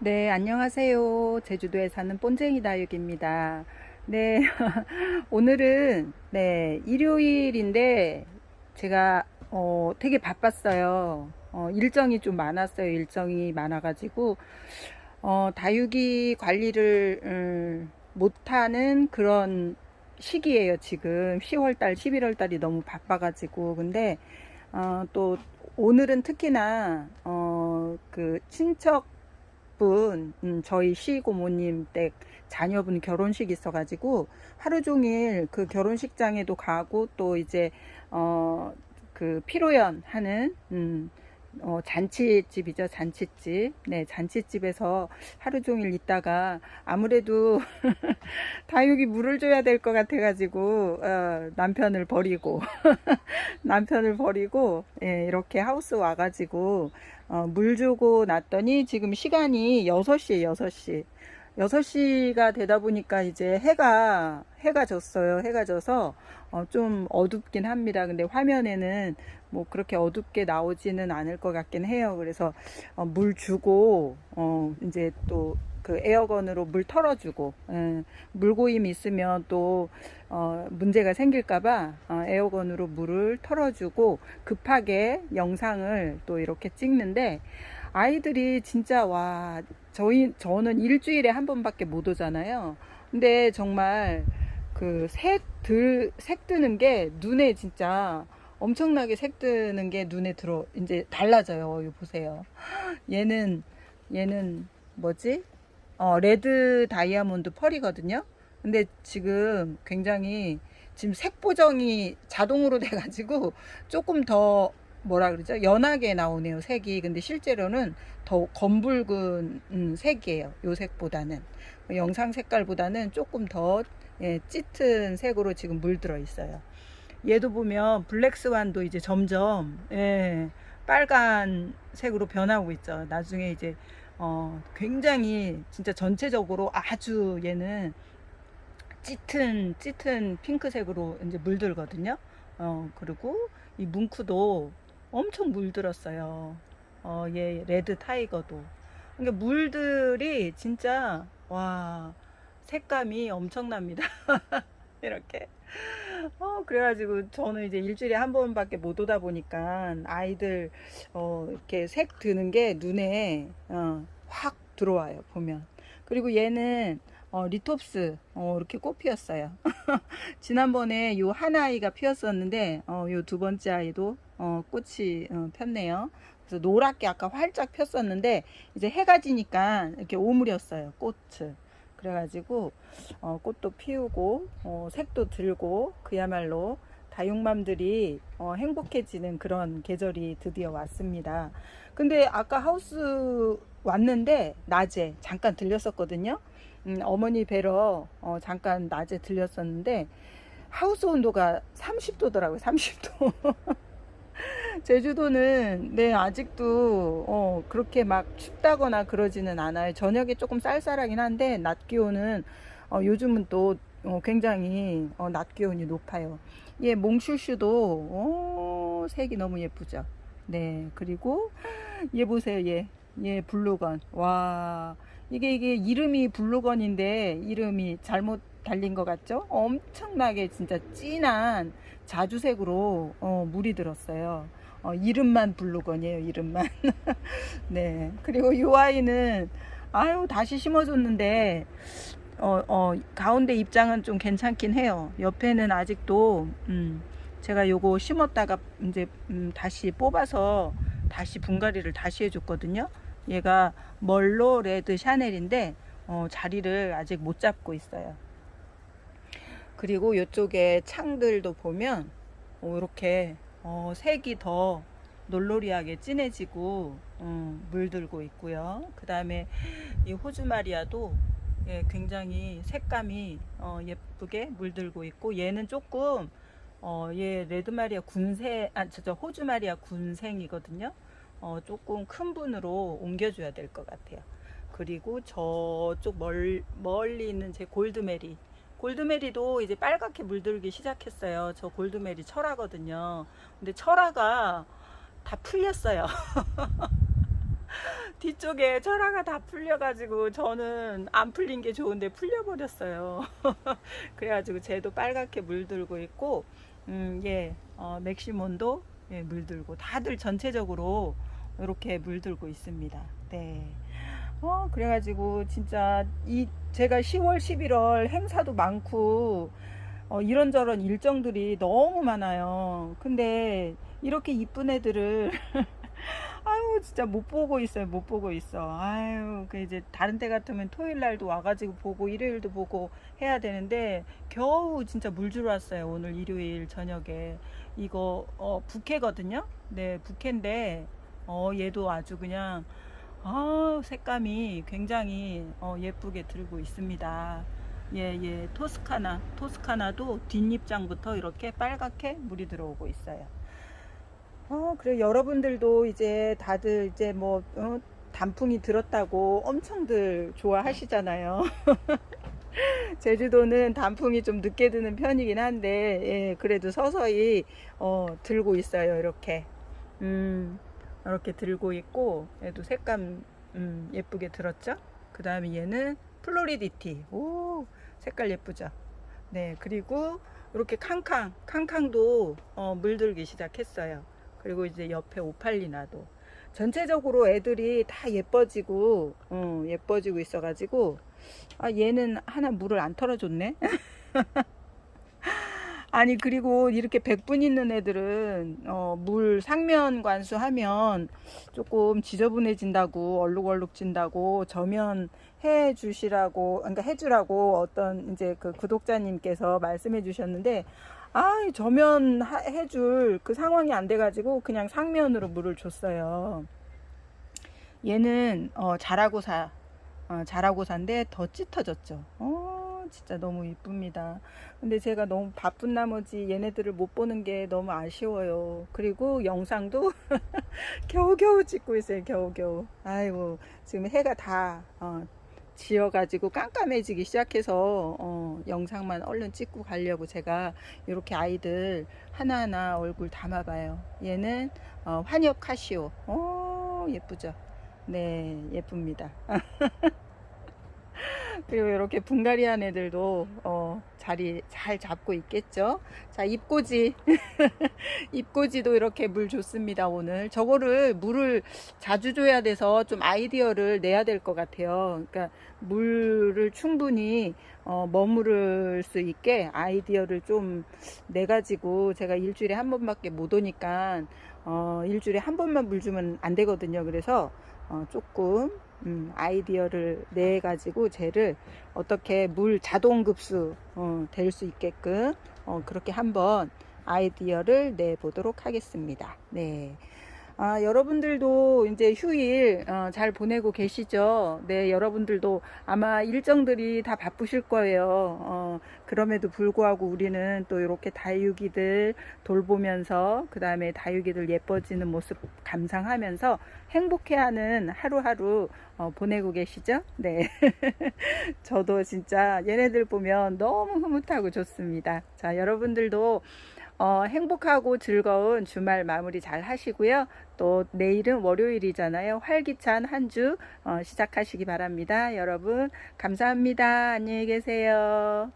네, 안녕하세요. 제주도에 사는 본쟁이 다육입니다. 네, 오늘은 네, 일요일인데 제가 어, 되게 바빴어요. 어, 일정이 좀 많았어요. 일정이 많아가지고 어, 다육이 관리를 음, 못하는 그런 시기예요. 지금 10월달, 11월달이 너무 바빠가지고 근데 어, 또 오늘은 특히나 어, 그 친척 분, 음, 저희 시고모님 댁 자녀분 결혼식 있어가지고 하루 종일 그 결혼식장에도 가고 또 이제 어 그 피로연 하는 음, 어, 잔치집이죠, 잔치집. 네, 잔치집에서 하루 종일 있다가 아무래도 다육이 물을 줘야 될 것 같아 가지고 어, 남편을 버리고 남편을 버리고 예, 이렇게 하우스 와 가지고 어, 물 주고 났더니 지금 시간이 6시에 6시. 6시가 되다 보니까 이제 해가, 해가 졌어요. 해가 져서 어, 좀 어둡긴 합니다. 근데 화면에는 뭐 그렇게 어둡게 나오지는 않을 것 같긴 해요. 그래서 어, 물 주고, 어, 이제 또 그 에어건으로 물 털어주고, 예, 물고임 있으면 또, 어, 문제가 생길까봐 어, 에어건으로 물을 털어주고 급하게 영상을 또 이렇게 찍는데 아이들이 진짜 와, 저희, 저는 일주일에 한 번밖에 못 오잖아요. 근데 정말 그 색, 들, 색 뜨는 게 눈에 진짜 엄청나게 색 뜨는 게 눈에 들어, 이제 달라져요. 이거 보세요. 얘는, 얘는 뭐지? 어, 레드 다이아몬드 펄이거든요. 근데 지금 굉장히 지금 색 보정이 자동으로 돼가지고 조금 더 뭐라 그러죠? 연하게 나오네요, 색이. 근데 실제로는 더 검붉은 음, 색이에요, 요 색보다는. 영상 색깔보다는 조금 더 예, 짙은 색으로 지금 물들어 있어요. 얘도 보면 블랙스완도 이제 점점 예, 빨간 색으로 변하고 있죠. 나중에 이제 어, 굉장히 진짜 전체적으로 아주 얘는 짙은 짙은 핑크색으로 이제 물들거든요. 어, 그리고 이 뭉크도 엄청 물들었어요. 어, 얘 레드 타이거도. 그러니까 물들이 진짜 와 색감이 엄청납니다. 이렇게. 어, 그래가지고 저는 이제 일주일에 한 번밖에 못 오다 보니까 아이들 어, 이렇게 색 드는 게 눈에 어, 확 들어와요 보면. 그리고 얘는 어, 리톱스 어, 이렇게 꽃 피었어요. 지난번에 요 한 아이가 피었었는데 어, 요 두 번째 아이도 어, 꽃이 어, 폈네요. 그래서 노랗게 아까 활짝 폈었는데 이제 해가 지니까 이렇게 오므렸어요 꽃을. 그래가지고 어, 꽃도 피우고 어, 색도 들고 그야말로 다육맘들이 어, 행복해지는 그런 계절이 드디어 왔습니다. 근데 아까 하우스 왔는데 낮에 잠깐 들렸었거든요. 음, 어머니 뵈러 어, 잠깐 낮에 들렸었는데 하우스 온도가 30도더라고요. 30도. 제주도는 네 아직도 어, 그렇게 막 춥다거나 그러지는 않아요. 저녁에 조금 쌀쌀하긴 한데 낮 기온은 어, 요즘은 또 어, 굉장히 어, 낮 기온이 높아요. 얘 몽슈슈도 어, 색이 너무 예쁘죠. 네 그리고 얘 보세요 얘. 얘 블루건 와 이게 이게 이름이 블루건인데 이름이 잘못 달린 것 같죠? 엄청나게 진짜 진한 자주색으로 어, 물이 들었어요. 어, 이름만 블루건이에요. 이름만. 네. 그리고 이 아이는 아유 다시 심어줬는데 어, 어, 가운데 입장은 좀 괜찮긴 해요. 옆에는 아직도 음, 제가 요거 심었다가 이제 음, 다시 뽑아서 다시 분갈이를 다시 해줬거든요. 얘가 멀로 레드 샤넬인데 어, 자리를 아직 못 잡고 있어요. 그리고 이쪽에 창들도 보면 어, 이렇게 어, 색이 더 놀로리하게 진해지고 음, 물들고 있고요. 그 다음에 이 호주 마리아도 예, 굉장히 색감이 어, 예쁘게 물들고 있고 얘는 조금 어, 얘 레드 마리아 군생 아, 저, 저 호주 마리아 군생이거든요. 어, 조금 큰 분으로 옮겨줘야 될 것 같아요. 그리고 저쪽 멀, 멀리 있는 제 골드메리 골드메리도 이제 빨갛게 물들기 시작했어요. 저 골드메리 철화거든요. 근데 철화가 다 풀렸어요. 뒤쪽에 철화가 다 풀려가지고 저는 안 풀린 게 좋은데 풀려버렸어요. 그래가지고 쟤도 빨갛게 물들고 있고, 음, 예, 어, 맥시몬도 예, 물들고 다들 전체적으로 이렇게 물들고 있습니다. 네. 어, 그래가지고 진짜 이 제가 10월, 11월 행사도 많고 어, 이런저런 일정들이 너무 많아요. 근데 이렇게 이쁜 애들을 아유 진짜 못 보고 있어요. 못 보고 있어. 아유 그 이제 다른 때 같으면 토요일 날도 와가지고 보고 일요일도 보고 해야 되는데 겨우 진짜 물 주러 왔어요. 오늘 일요일 저녁에 이거 어 부캐거든요. 네 부캐인데 어 얘도 아주 그냥 아 색감이 굉장히 어, 예쁘게 들고 있습니다. 예, 예, 토스카나, 토스카나도 뒷잎장부터 이렇게 빨갛게 물이 들어오고 있어요. 어, 그래 여러분들도 이제 다들 이제 뭐 어, 단풍이 들었다고 엄청들 좋아하시잖아요. 제주도는 단풍이 좀 늦게 드는 편이긴 한데 예, 그래도 서서히 어, 들고 있어요. 이렇게 음, 이렇게 들고 있고 얘도 색감 음, 예쁘게 들었죠? 그 다음에 얘는 플로리디티 오 색깔 예쁘죠? 네 그리고 이렇게 캉캉 캉캉도 어, 물들기 시작했어요. 그리고 이제 옆에 오팔리나도 전체적으로 애들이 다 예뻐지고 어, 예뻐지고 있어 가지고 아 얘는 하나 물을 안 털어줬네. 아니 그리고 이렇게 백분 있는 애들은 어, 물 상면 관수하면 조금 지저분해진다고 얼룩얼룩진다고 저면 해 주시라고 그러니까 해 주라고 어떤 이제 그 구독자님께서 말씀해 주셨는데 아 저면 하- 해줄 그 상황이 안 돼 가지고 그냥 상면으로 물을 줬어요. 얘는 어, 자라고사 어, 자라고사인데 더 짙어졌죠. 어, 진짜 너무 이쁩니다. 근데 제가 너무 바쁜 나머지 얘네들을 못 보는 게 너무 아쉬워요. 그리고 영상도 겨우겨우 찍고 있어요. 겨우겨우. 아이고 지금 해가 다 어, 지어가지고 깜깜해지기 시작해서 어, 영상만 얼른 찍고 가려고 제가 이렇게 아이들 하나하나 얼굴 담아봐요. 얘는 어, 환엽 카시오. 오 예쁘죠? 네 예쁩니다. 그리고 이렇게 분갈이한 애들도 어, 자리 잘 잡고 있겠죠. 자 입꼬지 입꼬지도 이렇게 물 줬습니다 오늘. 저거를 물을 자주 줘야 돼서 좀 아이디어를 내야 될 것 같아요. 그러니까 물을 충분히 어, 머무를 수 있게 아이디어를 좀 내 가지고 제가 일주일에 한 번밖에 못 오니까 어, 일주일에 한 번만 물 주면 안 되거든요. 그래서 어, 조금 음, 아이디어를 내 가지고 쟤를 어떻게 물 자동 급수 어, 될 수 있게끔 어, 그렇게 한번 아이디어를 내 보도록 하겠습니다. 네. 아, 여러분들도 이제 휴일 어, 잘 보내고 계시죠? 네, 여러분들도 아마 일정들이 다 바쁘실 거예요. 어, 그럼에도 불구하고 우리는 또 이렇게 다육이들 돌보면서 그 다음에 다육이들 예뻐지는 모습 감상하면서 행복해하는 하루하루 어, 보내고 계시죠? 네. 저도 진짜 얘네들 보면 너무 흐뭇하고 좋습니다. 자, 여러분들도 어, 행복하고 즐거운 주말 마무리 잘 하시고요. 또 내일은 월요일이잖아요. 활기찬 한주 어, 시작하시기 바랍니다. 여러분, 감사합니다. 안녕히 계세요.